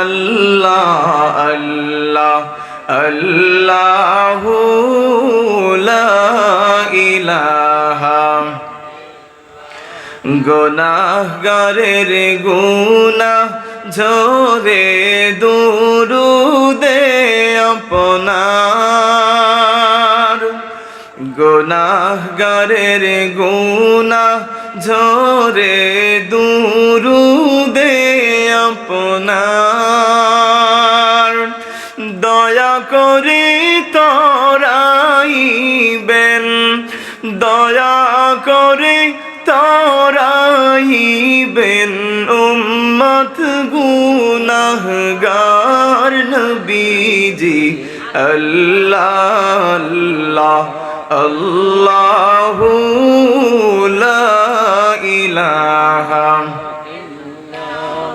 আল্লাহ আল্লাহ আল্লাহ ইলাহা। গোনাহগারের গুনা ঝরে দুরুদে আপনার। গোনাহগারের গুনা ঝরে দুরুদে আপনার দয়া করে তরাইবেন। দয়া করে তরাইবেন। উম্মত গুনাহগার নবীজি। আল্লাহ আল্লাহ আল্লাহ লা ইলাহা।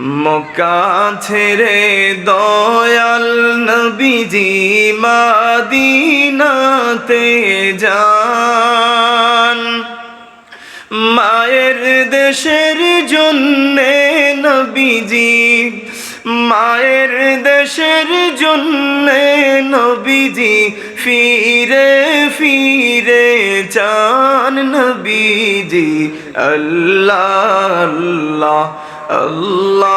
মক্কা ছেড়ে দয়াল নবীজি মাদিনাতে যান। মায়ের দেশের জন্যে নবীজি, মায়ের দেশের জন্যে নবীজি ফিরে ফিরে চান নবীজি। আল্লাহ আল্লাহ আল্লাহ।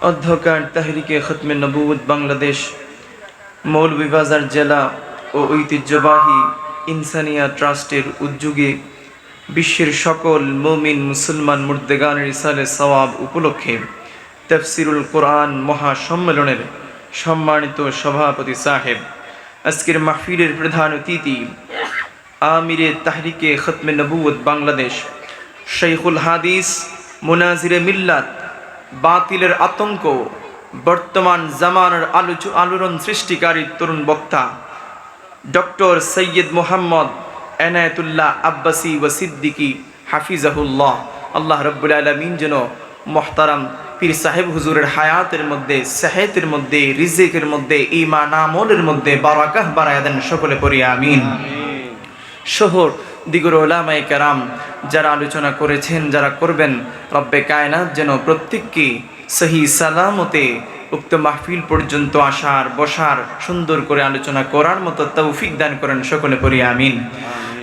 অধ্যকার তাহরিকে খতমে নবুয়ত বাংলাদেশ মৌলভীবাজার জেলা ও ঐতিহ্যবাহী ইনসানিয়া ট্রাস্টের উদ্যোগে বিশ্বের সকল মুমিন মুসলমান মুর্দেগানের ইসালে সওয়াব উপলক্ষে তফসিরুল কোরআন মহাসম্মেলনের সম্মানিত সভাপতি সাহেব, আজকের মাহফিলের প্রধান অতিথি আমিরে তাহরিকে খতমে নবুয়ত বাংলাদেশ শৈখুল হাদিস, মোনাজিরে মিল্লাত বাতিলের আতঙ্ক। বর্তমান জামানার আলোচ আলোড়ন সৃষ্টিকারী তরুণ বক্তা ডক্টর সৈয়দ মোহাম্মদ এনায়তুল্লাহ আব্বাসি ও সিদ্দিকি হাফিজাহুল্লাহ। আল্লাহ রব্বুল আলমিন যেন মোহতারাম পীর সাহেব হুজুরের হায়াতের মধ্যে, সাহেতের মধ্যে, রিজেকের মধ্যে ইমান আমলের মধ্যে বারাকাহ বারায় দেন সকলে পড়ি, আমিন। শহর দিগুর ওলামাই কারাম যারা আলোচনা করেছেন যারা করবেন রব্বে কায়নাত যেন প্রত্যেককে সহি সালামতে উক্ত মাহফিল পর্যন্ত আসার বসার সুন্দর করে আলোচনা করার মতো তৌফিক দান করেন সকলে পড়ি আমিন।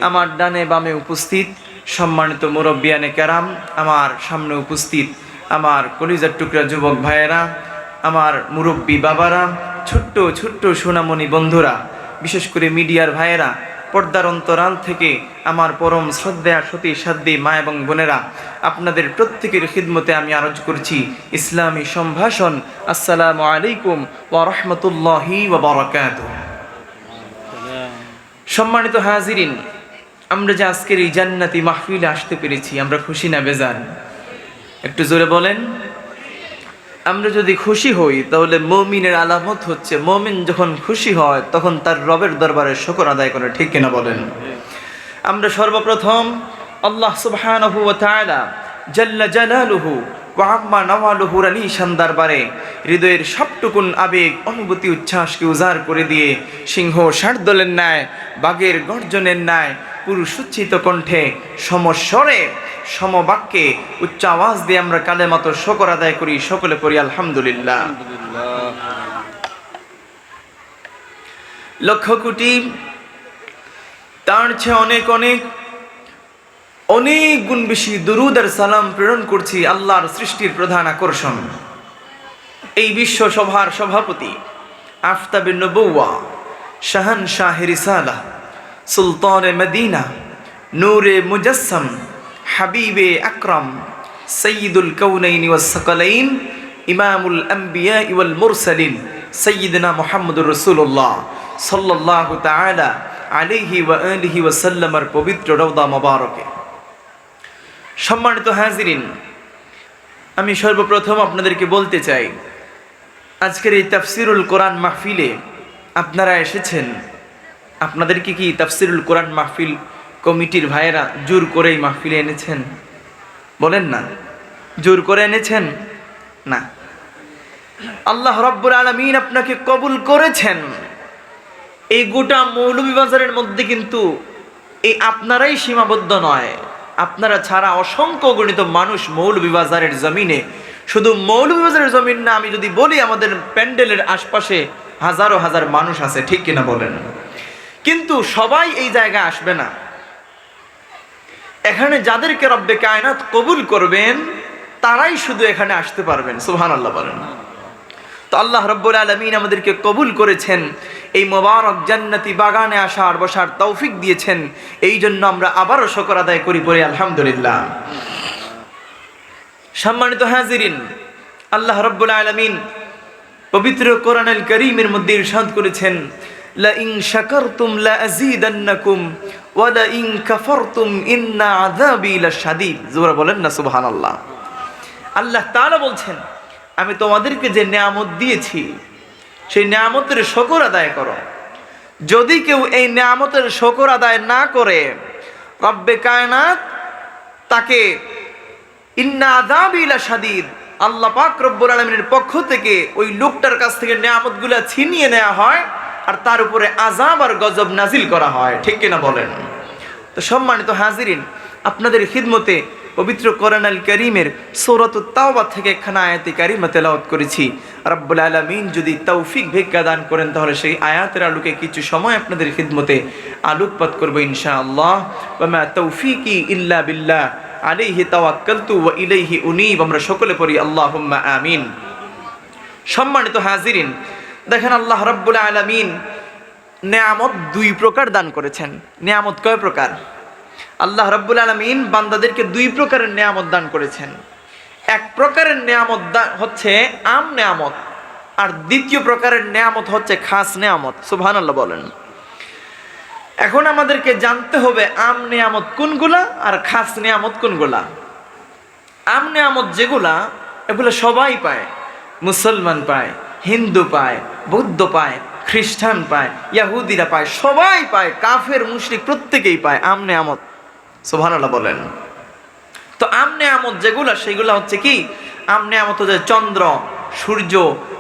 আমার ডানে বামে উপস্থিত সম্মানিত মুরব্বিয়ানে কারাম আমার সামনে উপস্থিত আমার কলিজার টুকরা যুবক ভাইয়েরা আমার মুরব্বী বাবারা ছোট্ট ছোট্ট সোনামণি বন্ধুরা বিশেষ করে মিডিয়ার ভাইয়েরা পর্দার অন্তরাল থেকে আমার পরম শ্রদ্ধা, সতী সাধ্যী মা এবং বোনেরা, আপনাদের প্রত্যেকের খিদমতে আমি আরজ করছি। ইসলামী সম্ভাষণ, আসসালামু আলাইকুম ওয়া রাহমাতুল্লাহি ওয়া সম্মানিত হাজিরিন, আমরা যে আজকের এই জান্নাতি মাহফিলে আসতে পেরেছি, আমরা খুশি না বেজান একটু জোরে বলেন। আমরা যদি খুশি হই, তাহলে মমিনের আলামত হচ্ছে, মমিন যখন খুশি হয়, তখন তার রবের দরবারে শকর আদায় করে, ঠিক কিনা বলেন? আমরা সর্বপ্রথম আল্লাহ জালালুহু ওয়া আম্মা নওয়ালুহুর আলী দরবারে, হৃদয়ের সবটুকুন আবেগ, অনুভূতি, উচ্ছ্বাসকে উজাড় করে দিয়ে সিংহ ষাটদলের ন্যায়, বাঘের গর্জনের ন্যায় পুরুষোচ্ছিত কণ্ঠে সমস্বরে, সমবাক্যে উচ্চ আওয়াজ দিয়ে আমরা কালে মতো শকর আদায় করি। সকলে করি আলহামদুলিল্লাহ। লক্ষ কোটি তার চেয়ে অনেক অনেক অনেক গুণ বেশি দুরুদ আর সালাম প্রেরণ করছি আল্লাহর সৃষ্টির প্রধান আকর্ষণ। এই বিশ্ব সভার সভাপতি আফতাবে নবৌয়া, শাহান সুলতান মদিনা, নূরে মুজাসম হাবিবে আকরাম সঈদুল কৌনাইন ওয়াসকালাইন ইমামুল আম্বিয়া ইউল মুরসালিন, সৈয়দনা মোহাম্মদুর রসুল্লাহ সাল্লাহ তালা আলিহি ওয়া আলিহি ওয়াসাল্লামার পবিত্র রৌদা মোবারকে। সম্মানিত হাজিরিন, আমি সর্বপ্রথম আপনাদেরকে বলতে চাই, আজকের এই তাফসিরুল কোরআন মাহফিলে আপনারা এসেছেন। আপনাদেরকে কি তাফসিরুল কোরআন মাহফিল কমিটির ভাইয়েরা জোর করেই মাহফিলে এনেছেন? বলেন না। জোর করে এনেছেন? না। আল্লাহ রব্বুল আলমিন আপনাকে কবুল করেছেন। এই গোটা মৌলভীবাজারের মধ্যে কিন্তু এই আপনারাই সীমাবদ্ধ নয়। আপনারা ছাড়া অসংখ্য গণিত মানুষ মৌলভীবাজারের জমিনে। শুধু মৌলভীবাজারের জমিন না, আমি যদি বলি আমাদের প্যান্ডেলের আশপাশে হাজারো হাজার মানুষ আছে, ঠিক কিনা বলেন? কিন্তু সবাই এই জায়গায় আসবে না। এখানে যাদেরকে রব্বে কায়নাত কবুল করবেন, তারাই শুধু এখানে আসতে পারবেন সুহান আল্লাহ বলেন। তো আল্লাহ রব্বুল আলমিন আমাদেরকে কবুল করেছেন। এই মোবারক জান্নাতি বাগানে আসার, বসার তৌফিক দিয়েছেন। এই জন্য আমরা আবারও শকর আদায় করি পরে আলহামদুলিল্লাহ। সম্মানিত হাজিরিন, আল্লাহ রব্বুল আলমিন পবিত্র কোরআনুল করিমের মধ্যে ইরশাদ করেছেন লা ইন শাকারতুম লা আযীদান্নাকুম ওয়া লা ইন কাফারতুম ইন্না আযাবি লাশাদীদ। জোরে বলেন না, সুবহানাল্লাহ। আল্লাহ তাআলা বলছেন আমি তোমাদেরকে যে নিয়ামত দিয়েছি, সেই নিয়ামতের শকর আদায় করো। যদি কেউ এই নিয়ামতের শকর আদায় না করে, রব্বে কায়নাত তাকে ইন্না আদাবিলা সাদিদ আল্লাহ পাক রব্বুল আলমিনের পক্ষ থেকে ওই লোকটার কাছ থেকে নিয়ামতগুলা ছিনিয়ে নেওয়া হয় আর তার উপরে আজাব আর গজব নাজিল করা হয়। ঠিক কিনা বলেন? তো সম্মানিত হাজিরিন, আপনাদের খিদমতে পবিত্র কোরআন করিমের সৌরত তাওবা থেকে একখানা আয়াতি কারিমা তেলাওয়াত করেছি। রব্বুল আলমিন যদি তৌফিক ভিক্ষা দান করেন, তাহলে সেই আয়াতের আলোকে কিছু সময় আপনাদের খিদমতে আলোকপাত করব ইনশাআল্লাহ। তৌফিকি ইল্লা বিল্লাহ। আলাইহি তাওয়াক্কালতু ওয়া ইলাইহি উনীব। আমরা সকলে পড়ি, আল্লাহুম্মা আমিন। সম্মানিত হাজিরিন, দেখেন আল্লাহ রাব্বুল আলামিন নেয়ামত দুই প্রকার দান করেছেন। নেয়ামত কয় প্রকার? আল্লাহ রাব্বুল আলামিন বান্দাদেরকে দুই প্রকারের নেয়ামত দান করেছেন। এক প্রকারের নেয়ামত হচ্ছে আম নেয়ামত, আর দ্বিতীয় প্রকারের নেয়ামত হচ্ছে খাস নেয়ামত। সুবহানাল্লাহ বলেন। এখন আমাদেরকে জানতে হবে আম নেয়ামত কোনগুলা আর খাস নেয়ামত কোনগুলা। আম নেয়ামত যেগুলা, এগুলো সবাই পায়। মুসলমান পায়, হিন্দু পায়, বৌদ্ধ পায়, খ্রিস্টান পায়, ইয়াহুদিরা পায়, সবাই পায়, কাফের, মুশরিক প্রত্যেকেই পায় আম নেয়ামত। সোভানাল্লাহ বলেন। তো আম নেয়ামত যেগুলা, সেগুলা হচ্ছে কি? আম নেয়ামত হচ্ছে চন্দ্র, সূর্য,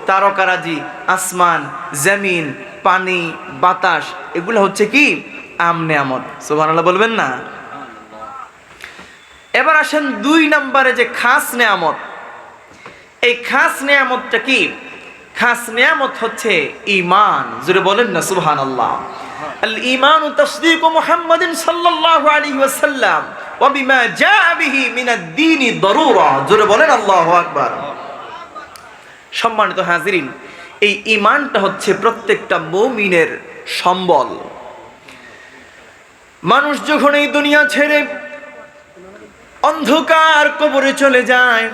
তারকারাজি, আসমান, জমিন, পানি, বাতাস। এগুলো হচ্ছে কি? আম নেয়ামত। সোভানাল্লাহ বলবেন না? এবার আসেন দুই নম্বরে যে খাস নেয়ামত। এই খাস নেয়ামতটা কি? খাস নেয়ামত হচ্ছে ইমান জুড়ে বলেন না সুবহান আল্লাহ ইমান তসদিক মুহাম্মাদিন সাল্লাল্লাহু আলাইহি ওয়াসাল্লাম, ওয়া বিমা জাআ বিহি মিন আদ-দীন দারুরা। জুড়ে বলেন, আল্লাহু আকবার। সম্মানিত হাজিরিন, এই ইমানটা হচ্ছে প্রত্যেকটা মুমিনের সম্বল। মানুষ যখন এই দুনিয়া ছেড়ে অন্ধকার কবরে চলে যায়,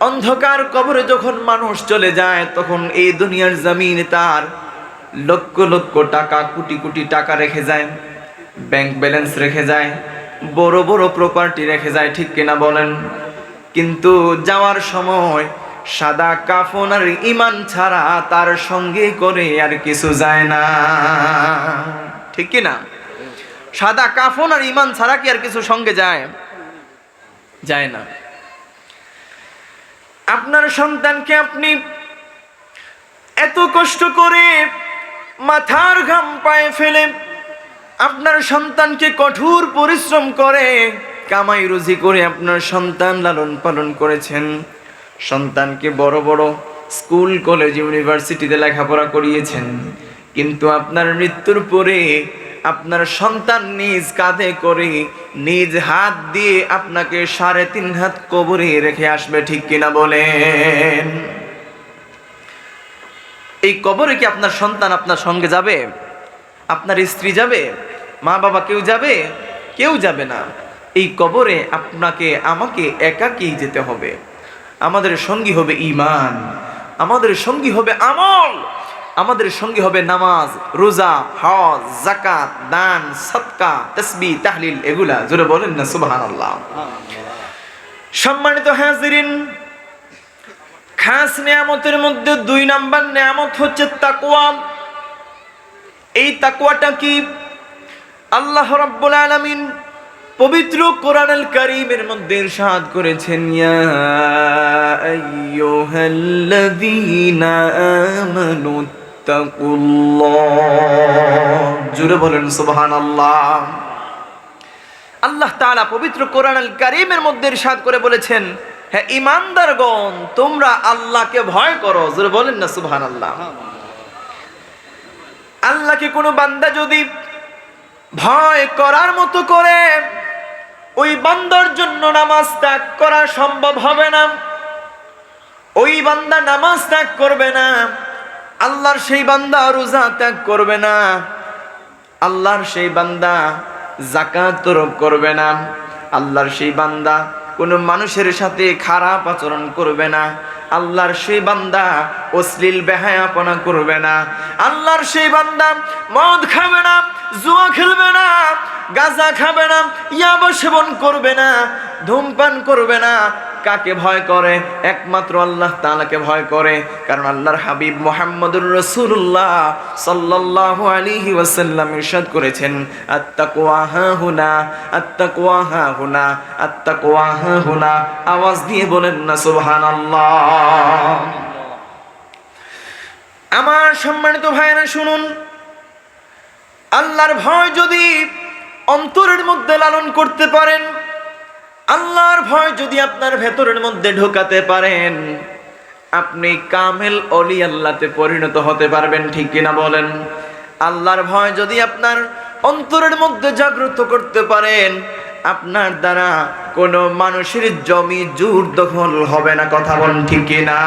অন্ধকার কবরে যখন মানুষ চলে যায়, তখন এই দুনিয়ার জমিন তার লক্ষ লক্ষ টাকা, কোটি কোটি টাকা রেখে যায় ব্যাংক ব্যালেন্স রেখে যায়, বড় বড় প্রপার্টি রেখে যায়, ঠিক কিনা বলেন? কিন্তু যাওয়ার সময় সাদা কাফন আর ইমান ছাড়া তার সঙ্গে করে আর কিছু যায় না। ঠিক কিনা? সাদা কাফন আর ইমান ছাড়া কি আর কিছু সঙ্গে যায়? যায় না। আপনার সন্তানকে আপনি এত কষ্ট করে মাথার ঘাম পায়ে ফেলে। আপনার সন্তানকে কঠোর পরিশ্রম করে, কামাই রুজি করে আপনার সন্তান লালন পালন করেছেন। সন্তানকে বড় বড় স্কুল, কলেজ, ইউনিভার্সিটিতে লেখাপড়া করিয়েছেন। কিন্তু আপনার মৃত্যুর পরে আপনার সন্তান নিজ কাঁধে করে, নিজ হাত দিয়ে আপনাকে সাড়ে তিন হাত কবরে রেখে আসবে, ঠিক কিনা বলেন? এই কবরে কি আপনার সন্তান আপনার সঙ্গে যাবে? আপনার স্ত্রী যাবে? মা বাবা কেউ যাবে? কেউ যাবে না। এই কবরে আপনাকে, আমাকে একাকেই যেতে হবে। আমাদের সঙ্গী হবে ইমান আমাদের সঙ্গী হবে আমল। আমাদের সঙ্গী হবে নামাজ, রোজা, হজ জাকাত দান সৎকা তসবি তাহলিল, এগুলা। জোরে বলেন না, সুবহানাল্লাহ। সম্মানিত হাজিরিন খাস নিয়ামতের মধ্যে দুই নাম্বার নিয়ামত হচ্ছে তাকুয়া এই তাকুয়াটা কি? আল্লাহ রাব্বুল আলামিন পবিত্র কোরআনুল কারীমের মধ্যে ইরশাদ করেছেন, ইয়া আইয়ুহাল্লাযীনা আমানু তাকুল্লাহ। জুড়ে বলেন, সুবহানাল্লাহ। আল্লাহ তাআলা পবিত্র কোরআনুল কারীমের মধ্যে ইরশাদ করে বলেছেন হ্যাঁ ইমানদারগণ তোমরা আল্লাহকে ভয় করো। জোরে বলেন না, সুবহানাল্লাহ। আল্লাহকে কোনো বান্দা যদি ভয় করার মতো করে, ওই বান্দার জন্য নামাজ ত্যাগ করা সম্ভব হবে না। ওই বান্দা নামাজ ত্যাগ করবে না। আল্লাহর সেই বান্দা রোজা ত্যাগ করবে না। আল্লাহর সেই বান্দা জাকাত করবে না। আল্লাহর সেই বান্দা কোনো মানুষের সাথে খারাপ আচরণ করবে না। আল্লাহর সেই বান্দা অশ্লীল বেহায়াপনা করবে না। আল্লাহর সেই বান্দা মদ খাবে না, জুয়া খেলবে না। গাঁজা খাবে না, ইয়াবা সেবন করবে না, ধূমপান করবে না। কাকে ভয় করে? একমাত্র আল্লাহ তাআলাকে ভয় করে। কারণ আল্লাহর হাবিব মোহাম্মদুর রসুল্লাহ সাল্লাল্লাহু আলাইহি ওয়াসাল্লাম ইরশাদ করেছেন আত্তাকওয়া হাহুনা আত্তাকওয়া হাহুনা আত্তাকওয়া হাহুনা আওয়াজ দিয়ে বলেন না, সুবহানাল্লাহ। আমার সম্মানিত ভাইয়েরা, শুনুন, আল্লাহর ভয় যদি অন্তরের মধ্যে লালন করতে পারেন। আল্লাহর ভয় যদি আপনার ভেতরের মধ্যে ঢোকাতে পারেন, আপনি কামেল অলি আল্লাহতে পরিণত হতে পারবেন, ঠিক কিনা বলেন? আল্লাহর ভয় যদি আপনার অন্তরের মধ্যে জাগ্রত করতে পারেন, আপনার দ্বারা কোনো মানুষের জমি জোর দখল হবে না, কথা বলেন ঠিক কিনা?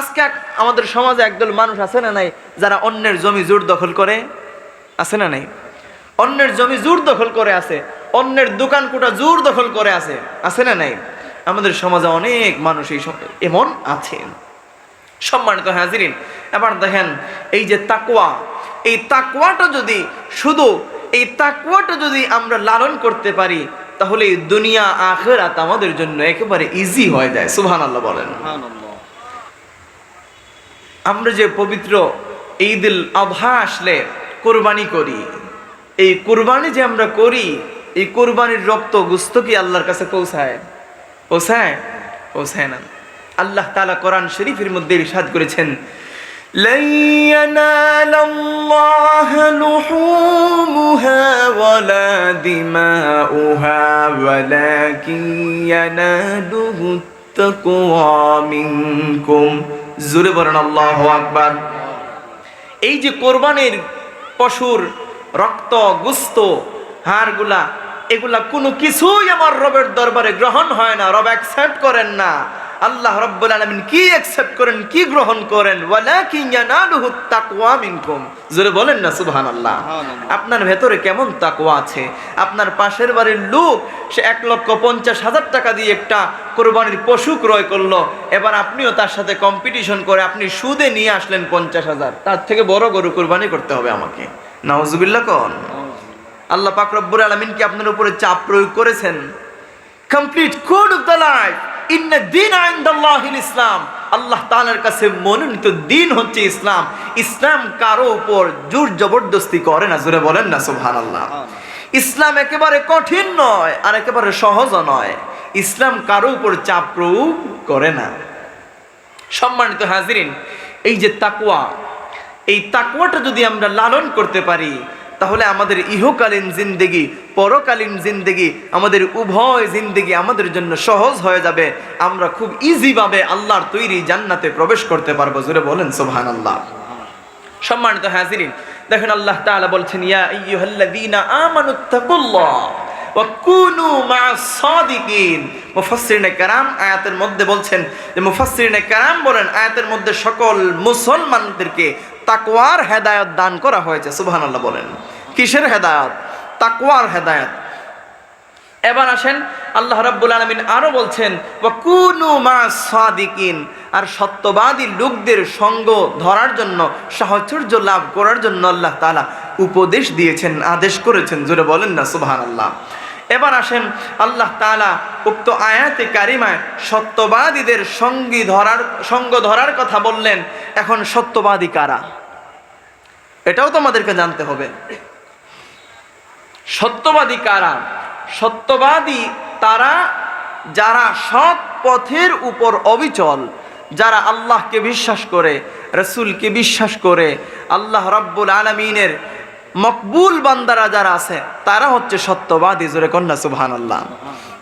আজকে আমাদের সমাজে একদল মানুষ আছে না নাই যারা অন্যের জমি জোর দখল করে? আছে না নাই? অন্যের জমি জোর দখল করে আছে, অন্যের দোকান কোটা জোর দখল করে আছে আছে না নাই? আমাদের সমাজে অনেক মানুষ এই এমন আছে। সম্মানিত হাজিরিন, এবার দেখেন এই যে তাকুয়া এই তাকুয়াটা যদি শুধু, এই তাকুয়াটা যদি আমরা লালন করতে পারি, তাহলে দুনিয়া, আখেরাত আমাদের জন্য একেবারে ইজি হয়ে যায়। সুহান আল্লাহ বলেন। আমরা যে পবিত্র ঈদুল আবহা আসলে কোরবানি করি এই কোরবানি যে আমরা করি এই কোরবানির রক্ত গুস্ত কি আল্লাহর কাছে পৌঁছায় পৌঁছায় পৌঁছায় না আল্লাহ তাআলা কোরআন শরীফের মধ্যে ইরশাদ করেছেন لن ينال الله لحومها ولا دماؤها ولكن يناله التقوى منكم জোরে বলেন আল্লাহ আকবার এই যে কোরবানির পশুর রক্ত গুস্ত হাড়গুলা এগুলা কোনো কিছুই আমার রবের দরবারে গ্রহণ হয় না। রব অ্যাকসেপ্ট করেন না। আল্লাহ রব্বুল আলামিন কি অ্যাকসেপ্ট করেন কি গ্রহণ করেন? জোরে বলেন না সুবহানাল্লাহ। আপনার ভেতরে কেমন তাকওয়া আছে? আপনার পাশের বাড়ির লোক সে এক লক্ষ পঞ্চাশ হাজার টাকা দিয়ে একটা কোরবানির পশু ক্রয় করল। এবার আপনিও তার সাথে কম্পিটিশন করে আপনি সুদে নিয়ে আসলেন পঞ্চাশ হাজার। তার থেকে বড় গরু কোরবানি করতে হবে আমাকে। নাউজুবিল্লাহ কন। আল্লাহ পাক রব্বুল আলামিন কি আপনার উপরে চাপ প্রয়োগ করেছেন? Complete code of the life Islam. Allah তাআলার কাছে মনোনীত দিন হচ্ছে ইসলাম। ইসলাম কারও উপর জোর জবরদস্তি করে না, জোরে বলেন না, সুবহানাল্লাহ। ইসলাম একেবারে কঠিন নয়, আর একেবারে সহজও নয়। ইসলাম কারও উপর চাপ প্রয়োগ করে না। সম্মানিত হাজিরিন, এই যে তাকুয়া এই তাকুয়াটা যদি আমরা লালন করতে পারি, তাহলে আমাদের ইহকালীন জিন্দেগি, পরকালীন জিন্দেগি, আমাদের উভয় জিন্দেগি আমাদের জন্য সহজ হয়ে যাবে। আমরা খুব ইজিভাবে আল্লাহর তৈরি জান্নাতে প্রবেশ করতে পারব। জুড়ে বলেন সোহান আল্লাহ সম্মানিত হাজিরিন, দেখেন আল্লাহ তাআলা বলছেন, ইয়া আইয়ুহাল্লাযীনা আমানুত্তাকুল্লাহ কুনু কারাম আয়াতের মধ্যে বলছেন যে, মুফাসসিরিনে কারাম বলেন, আয়াতের মধ্যে সকল মুসলমানদেরকে তাকওয়ার হেদায়ত দান করা হয়েছে, সুবহানাল্লাহ বলেন। কিসের হেদায়ত? তাকওয়ার হেদায়ত। এবার আসেন, আল্লাহ রাব্বুল আলামিন আরও বলছেন সাদিকিন আর সত্যবাদী লোকদের সঙ্গ ধরার জন্য, সাহচর্য লাভ করার জন্য আল্লাহ তালা উপদেশ দিয়েছেন, আদেশ করেছেন, জোরে বলেন না, সুবহানাল্লাহ। এবার আসেন আল্লাহ তাআলা উক্ত আয়াতে কারিমায় সত্যবাদীদের সঙ্গী ধরার, সঙ্গ ধরার কথা বললেন। এখন সত্যবাদী কারা? এটাও তো আমাদেরকে জানতে হবে। সত্যবাদী কারা? সত্যবাদী তারা যারা সৎ পথের উপর অবিচল, যারা আল্লাহকে বিশ্বাস করে, রসুলকে বিশ্বাস করে, আল্লাহ রব্বুল আলমিনের মকবুল বান্দারা যারা আছে, তারা হচ্ছে সত্যবাদী, জোরে কন্যা সুবহান আল্লাহ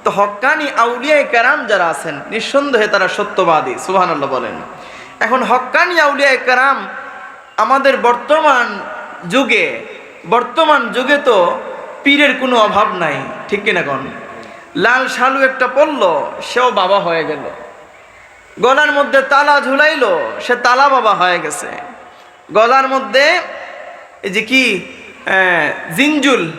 তো হক্কানি আউলিয়ায় কেরাম যারা আছেন, নিঃসন্দেহে তারা সত্যবাদী সুবহান আল্লাহ বলেন। এখন হক্কানি আউলিয়ায় কেরাম আমাদের বর্তমান যুগে বর্তমান যুগে তো পীরের কোনো অভাব নাই, ঠিক কিনা কোন? লাল শালু একটা পড়ল, সেও বাবা হয়ে গেল। গলার মধ্যে তালা ঝুলাইলো, সে তালা বাবা হয়ে গেছে। গলার মধ্যে এই যে কি জিনজুল।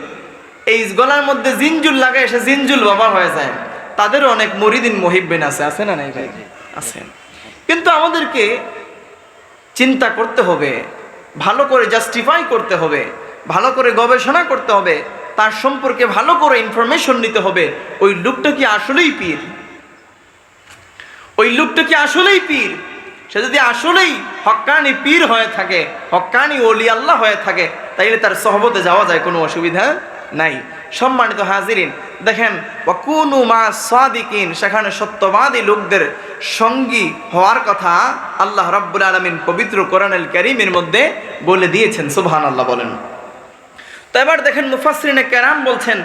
এই গলার মধ্যে জিনজুল লাগায় সে জিনজুল বাবা হয়ে যায়। তাদেরও অনেক মরিদিন মহিবিন আছে আছে না নাই ভাই? আছে। কিন্তু আমাদেরকে চিন্তা করতে হবে ভালো করে জাস্টিফাই করতে হবে ভালো করে গবেষণা করতে হবে তার সম্পর্কে ভালো করে ইনফরমেশন নিতে হবে। ওই লোকটা কি আসলেই পীর? ওই লোকটা কি আসলেই পীর? সে যদি আসলেই হক্কানি পীর হয়ে থাকে হক্কানি ওলি আল্লাহ হয়ে থাকে, তাইলে তার সহবতে যাওয়া যায়, কোনো অসুবিধা নাই। সম্মানিত হাজিরিন, দেখেন কুনু মা সাদিকিন, সেখানে সত্যবাদী লোকদের সঙ্গী হওয়ার কথা আল্লাহ রাব্বুল আলমিন পবিত্র কোরআনুল করিমের মধ্যে বলে দিয়েছেন সুবহান আল্লাহ বলেন। তো এবার দেখেন মুফাসরিনে কেরাম বলছেন,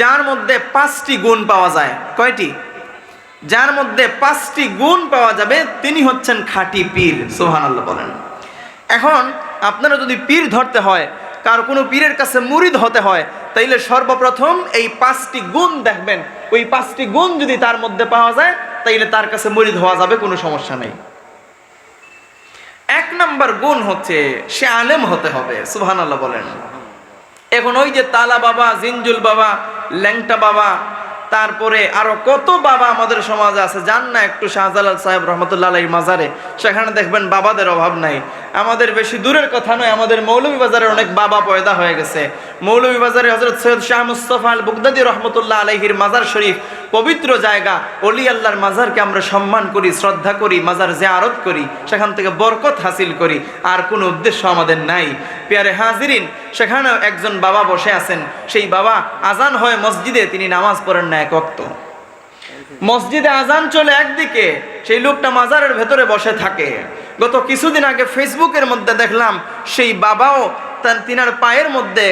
যার মধ্যে পাঁচটি গুণ পাওয়া যায়, কয়টি? যার মধ্যে পাঁচটি গুণ পাওয়া যাবে, তিনি হচ্ছেন খাঁটি পীর। সোহান আল্লাহ বলেন। এখন আপনারা যদি পীর ধরতে হয়, কার কোনো পীরের কাছে মুরিদ হতে হয়, তাইলে সর্বপ্রথম এই পাঁচটি গুণ দেখবেন। ওই পাঁচটি গুণ যদি তার মধ্যে পাওয়া যায়, তাইলে তার কাছে মুরিদ হওয়া যাবে, কোনো সমস্যা নেই। এক নম্বর গুণ হচ্ছে, সে আলেম হতে হবে সুহান আল্লাহ বলেন। এখন ওই যে তালা বাবা, জিনজুল বাবা, ল্যাংটা বাবা তারপরে আরও কত বাবা আমাদের সমাজে আছে, যান না একটু শাহজালাল সাহেব রহমতুল্লাহ মাজারে। সেখানে দেখবেন বাবাদের অভাব নাই। আমাদের বেশি দূরের কথা নয়, আমাদের মৌলভীবাজারের অনেক বাবা পয়দা হয়ে গেছে। মৌলভীবাজারে হজরত সৈয়দ শাহ মুস্তফা আল বুগদাদি রহমতুল্লাহ আলহির মাজার শরীফ, পবিত্র জায়গা, অলি আল্লাহর মাজারকে আমরা সম্মান করি, শ্রদ্ধা করি, মাজার জিয়ারত করি, সেখান থেকে বরকত হাসিল করি। আর কোনো উদ্দেশ্য আমাদের নাই। পেয়ারে হাজিরিন, সেখানেও একজন বাবা বসে আছেন। সেই বাবা আজান হয় মসজিদে তিনি নামাজ পড়েন না এক অক্ত মসজিদে আজান চলে একদিকে, সেই লোকটা মাজারের ভেতরে বসে থাকে। গত কিছুদিন আগে ফেসবুকের মধ্যে দেখলাম, সেই বাবাও তার তিনার পায়ের মধ্যে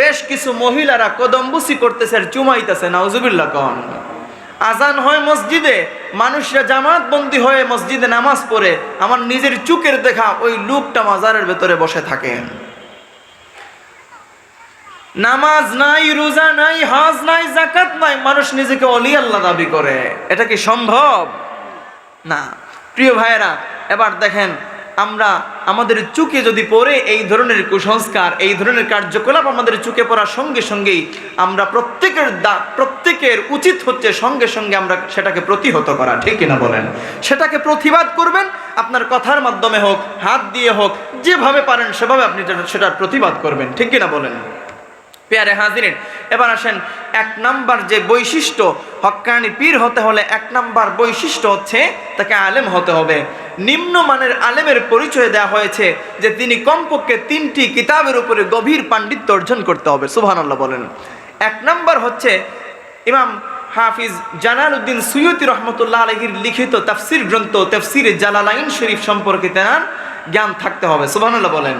বেশ কিছু মহিলারা কদম্বুসি করতেছে আর চুমাইতেছে নাউজুবিল্লা কন। আজান হয় মসজিদে, মানুষরা জামাত বন্দি হয়ে মসজিদে নামাজ পড়ে, আমার নিজের চুকের দেখা ওই লোকটা মাজারের ভেতরে বসে থাকে। নামাজ নাই, রোজা নাই, হজ নাই জাকাত নাই, মানুষ নিজেকে অলি আল্লাহ দাবি করে। এটা কি সম্ভব? না। প্রিয় ভাইয়েরা, এবার দেখেন, আমরা আমাদের চুকে যদি পড়ে এই ধরনের কুসংস্কার, এই ধরনের কার্যকলাপ আমাদের চুকে পড়ার সঙ্গে সঙ্গেই আমরা প্রত্যেকের দা প্রত্যেকের উচিত হচ্ছে সঙ্গে সঙ্গে আমরা সেটাকে প্রতিহত করা, ঠিক কিনা বলেন? সেটাকে প্রতিবাদ করবেন, আপনার কথার মাধ্যমে হোক, হাত দিয়ে হোক, যেভাবে পারেন সেভাবে আপনি সেটার প্রতিবাদ করবেন, ঠিক কিনা বলেন? পেয়ারে হাজিরেন। এবার আসেন, এক নাম্বার যে বৈশিষ্ট্য হক্কানি পীর হতে হলে এক নাম্বার বৈশিষ্ট্য হচ্ছে তাকে আলেম হতে হবে। নিম্নমানের আলেমের পরিচয় দেওয়া হয়েছে যে তিনি কমপক্ষে তিনটি কিতাবের উপরে গভীর পাণ্ডিত্য অর্জন করতে হবে। সুবহানাল্লাহ বলেন। এক নাম্বার হচ্ছে ইমাম হাফিজ জালাল উদ্দিন সৈয়দি রহমতুল্লাহ আলহির লিখিত তাফসির গ্রন্থ, তফসির জালালাইন শরীফ সম্পর্কে তেনার জ্ঞান থাকতে হবে। সুবহানাল্লাহ বলেন।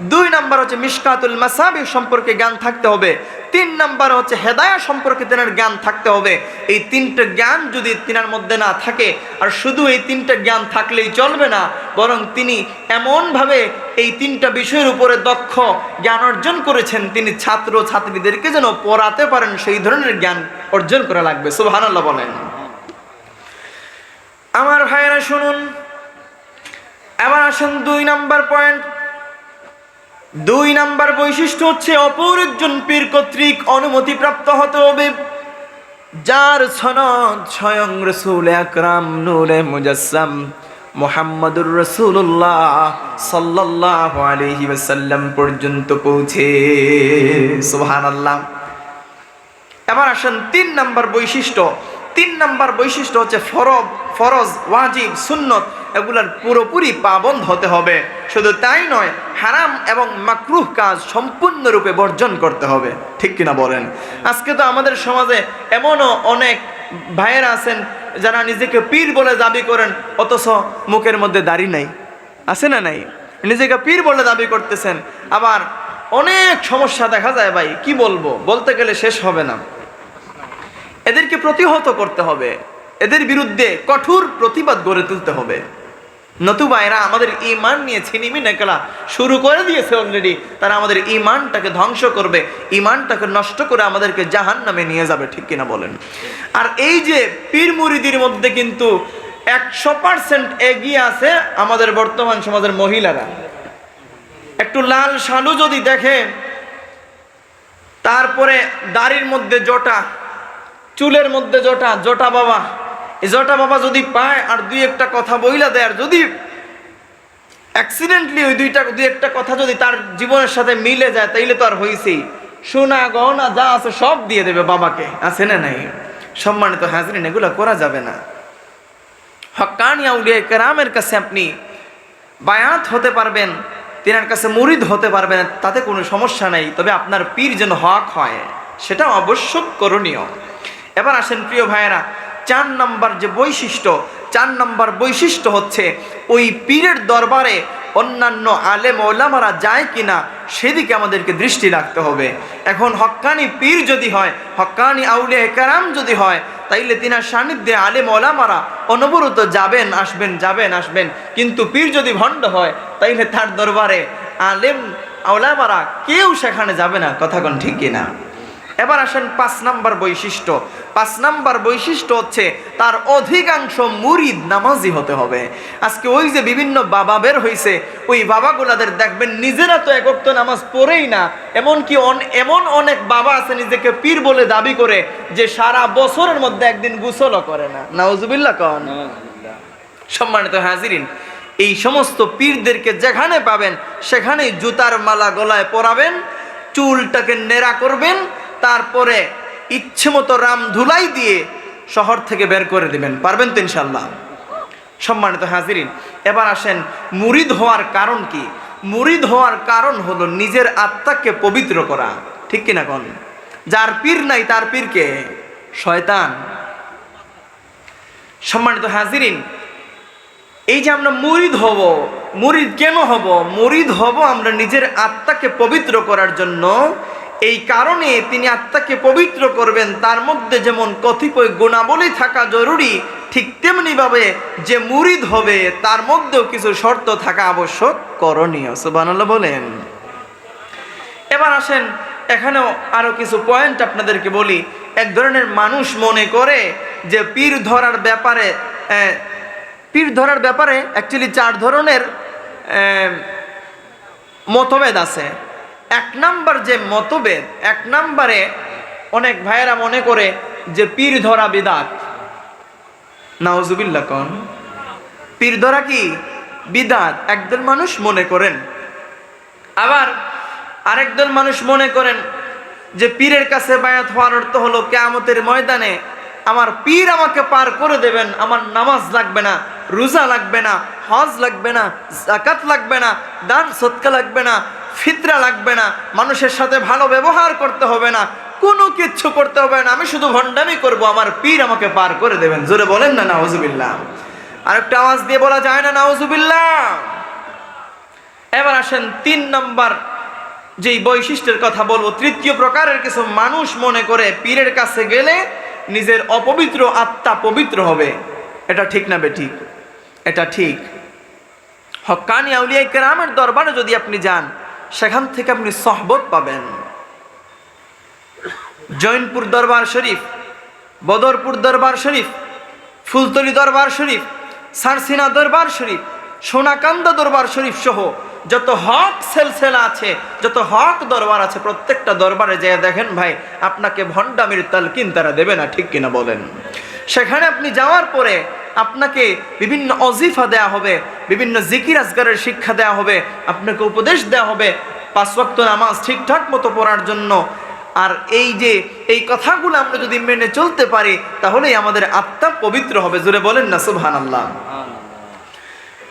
দুই নাম্বার হচ্ছে মিশকাতুল মাসাবি সম্পর্কে জ্ঞান থাকতে হবে। তিন নাম্বার হচ্ছে হেদায়া সম্পর্কে তেনার জ্ঞান থাকতে হবে। এই তিনটে জ্ঞান যদি তিনার মধ্যে না থাকে, আর শুধু এই তিনটে জ্ঞান থাকলেই চলবে না, বরং তিনি এমনভাবে এই তিনটা বিষয়ের উপরে দক্ষ জ্ঞান অর্জন করেছেন, তিনি ছাত্র ছাত্রীদেরকে যেন পড়াতে পারেন, সেই ধরনের জ্ঞান অর্জন করা লাগবে। সুবহানাল্লাহ বলেন। আমার ভাইয়েরা শুনুন। এবার আসেন দুই নাম্বার পয়েন্ট। দুই নাম্বার বৈশিষ্ট্য হচ্ছে অপর একজন পীর কর্তৃক অনুমতি প্রাপ্ত হতে হবে, যার সনদ স্বয়ং রসুল আকরাম নূরে মুজাসসাম মোহাম্মদুর রসুল্লাহ সাল্লাহ আলহি ওয়াসাল্লাম পর্যন্ত পৌঁছে। সোহান আল্লাহ এবার আসেন তিন নাম্বার বৈশিষ্ট্য। তিন নাম্বার বৈশিষ্ট্য হচ্ছে ফরজ। ফরজ, ওয়াজিব, সুন্নত, এগুলার পুরোপুরি পাবন্ধ হতে হবে। শুধু তাই নয়, হারাম এবং মাকরুহ কাজ সম্পূর্ণরূপে বর্জন করতে হবে। ঠিক কিনা বলেন? আজকে তো আমাদের সমাজে এমনও অনেক ভাইয়েরা আছেন যারা নিজেকে পীর বলে দাবি করেন, অথচ মুখের মধ্যে দাড়ি নাই। আছে না নাই? নিজেকে পীর বলে দাবি করতেছেন, আবার অনেক সমস্যা দেখা যায় ভাই, কি বলব? বলতে গেলে শেষ হবে না। এদেরকে প্রতিহত করতে হবে। এদের বিরুদ্ধে কঠোর প্রতিবাদ গড়ে তুলতে হবে। নতুবা এরা আমাদের ইমান নিয়ে ছিনিমিনে খেলা শুরু করে দিয়েছে অলরেডি তারা আমাদের ইমানটাকে ধ্বংস করবে। ইমানটাকে নষ্ট করে আমাদেরকে জাহান নামে নিয়ে যাবে, ঠিক কিনা বলেন? আর এই যে পীর মুরিদির মধ্যে কিন্তু একশো পার্সেন্ট এগিয়ে আছে আমাদের বর্তমান সমাজের মহিলারা। একটু লাল শালু যদি দেখে, তারপরে দাড়ির মধ্যে জটা, চুলের মধ্যে জটা জটা বাবা এই জটা বাবা যদি পায় আর দুই একটা কথা বইলা দেয়, আর যদি অ্যাক্সিডেন্টলি ওই দুইটা, দুই একটা কথা যদি তার জীবনের সাথে মিলে যায়, তাইলে তো আর হইছেই। সোনা, গহনা যা আছে সব দিয়ে দেবে বাবাকে। আছে না নাই? সম্মানিত হাজরিন, এগুলো করা যাবে না। হকানি আউলিয়া কেরামের কাছে আপনি বায়াত হতে পারবেন, তিনার কাছে মুরিদ হতে পারবেন, তাতে কোনো সমস্যা নেই। তবে আপনার পীর যেন হক হয় সেটা অবশ্য করণীয়। এবার আসেন প্রিয় ভাইয়েরা চার নাম্বার যে বৈশিষ্ট্য, চার নাম্বার বৈশিষ্ট্য হচ্ছে ওই পীরের দরবারে অন্যান্য আলেম ওলামারা যায় কিনা সেদিকে আমাদেরকে দৃষ্টি রাখতে হবে। এখন হক্কানি পীর যদি হয় হক্কানি আউলিয়া কারাম যদি হয়, তাইলে তিনার সান্নিধ্যে আলেম ওলামারা অনবরত যাবেন, আসবেন যাবেন, আসবেন। কিন্তু পীর যদি ভণ্ড হয়, তাইলে তার দরবারে আলেম ওলামারা কেউ সেখানে যাবে না, কথা কোন ঠিক কিনা? এবার আসেন পাঁচ নাম্বার বৈশিষ্ট্য। পাঁচ নাম্বার বৈশিষ্ট্য হচ্ছে তার অধিকাংশ মুরিদ নামাজি হতে হবে। আজকে ওই যে বিভিন্ন বাবা বের হয়েছে ওই বাবাগুলাদের দেখবেন নিজেরা তো একক তো নামাজ পড়েই না। এমনকি এমন অনেক বাবা আছে নিজেকে পীর বলে দাবি করে যে সারা বছরের মধ্যে একদিন গুসলও করে না। নাউজুবিল্লাহ কন। সম্মানিত হাজিরিন এই সমস্ত পীরদেরকে যেখানে পাবেন সেখানেই জুতার মালা গলায় পরাবেন চুলটাকে নেড়া করবেন তারপরে ইচ্ছে মতো রাম ধুলাই দিয়ে শহর থেকে বের করে দিবেন। পারবেন তো ইনশাল্লাহ সম্মানিত হাজিরিন, এবার আসেন মুরিদ হওয়ার কারণ কি? মুরিদ হওয়ার কারণ হলো নিজের আত্মাকে পবিত্র করা। ঠিক কিনা কন? যার পীর নাই, তার পীরকে শয়তান। সম্মানিত হাজিরিন, এই যে আমরা মুরিদ হব, মুরিদ কেন হব? মুরিদ হব আমরা নিজের আত্মাকে পবিত্র করার জন্য এই কারণে তিনি আত্মাকে পবিত্র করবেন, তার মধ্যে যেমন কতিপয় গুণাবলী থাকা জরুরি, ঠিক তেমনিভাবে যে মুরিদ হবে, তার মধ্যেও কিছু শর্ত থাকা আবশ্যক, করণীয়। সুবহানাল্লাহ বলেন। এবার আসেন, এখানেও আরও কিছু পয়েন্ট আপনাদেরকে বলি। এক ধরনের মানুষ মনে করে যে পীর ধরার ব্যাপারে পীর ধরার ব্যাপারে অ্যাকচুয়ালি চার ধরনের মতভেদ আছে। এক নাম্বার যে মতভেদ, এক নাম্বারে অনেক ভাইয়েরা মনে করে যে পীর ধরা বিদাত। নাওজুবিল্লা কন। পীর ধরা কি? বিদাত, একদল মানুষ মনে করেন। আবার আরেকদল মানুষ মনে করেন যে পীরের কাছে বায়াত হওয়ার অর্থ হলো, কেয়ামতের ময়দানে আমার পীর আমাকে পার করে দেবেন, আমার নামাজ লাগবে না, রোজা লাগবে না, হজ লাগবে না জাকাত লাগবে না, দান সৎকা লাগবে না ফিতরা লাগবে না, মানুষের সাথে ভালো ব্যবহার করতে হবে না, কোনো কিচ্ছু করতে হবে না, আমি শুধু ভণ্ডামি করব, আমার পীর আমাকে পার করে দেবেন। জোরে বলেন না নাওজুবিল্লাহ আরেকটা আওয়াজ দিয়ে বলা যায় না নাওজুবিল্লাহ এবার আসেন তিন নম্বর যেই বৈশিষ্ট্যের কথা বলব, তৃতীয় প্রকারের কিছু মানুষ মনে করে পীরের কাছে গেলে নিজের অপবিত্র আত্মা পবিত্র হবে। এটা ঠিক না বেঠিক এটা ঠিক। হক্কানি আউলিয়া কেরামের দরবারে যদি আপনি যান সেখান থেকে আপনি সহবত পাবেন। জৈনপুর দরবার শরীফ, বদরপুর দরবার শরীফ, ফুলতলি দরবার শরীফ, সারসিনা দরবার শরীফ, সোনাকান্দা দরবার শরীফ সহ যত হক সেলসেলা আছে, যত হক দরবার আছে প্রত্যেকটা দরবারে যেয়ে দেখেন ভাই, আপনাকে ভণ্ডামির তালকিন তারা দেবে না, ঠিক কিনা বলেন? সেখানে আপনি যাওয়ার পরে আপনাকে বিভিন্ন অজিফা দেয়া হবে, বিভিন্ন জিকির আজগারের শিক্ষা দেয়া হবে, আপনাকে উপদেশ দেয়া হবে, পাঁচ ওয়াক্ত নামাজ ঠিকঠাক মতো পড়ার জন্য। আর এই যে, এই কথাগুলো আমরা যদি মেনে চলতে পারি, তাহলেই আমাদের আত্মা পবিত্র হবে। জুড়ে বলেন না সুবহান আল্লাহ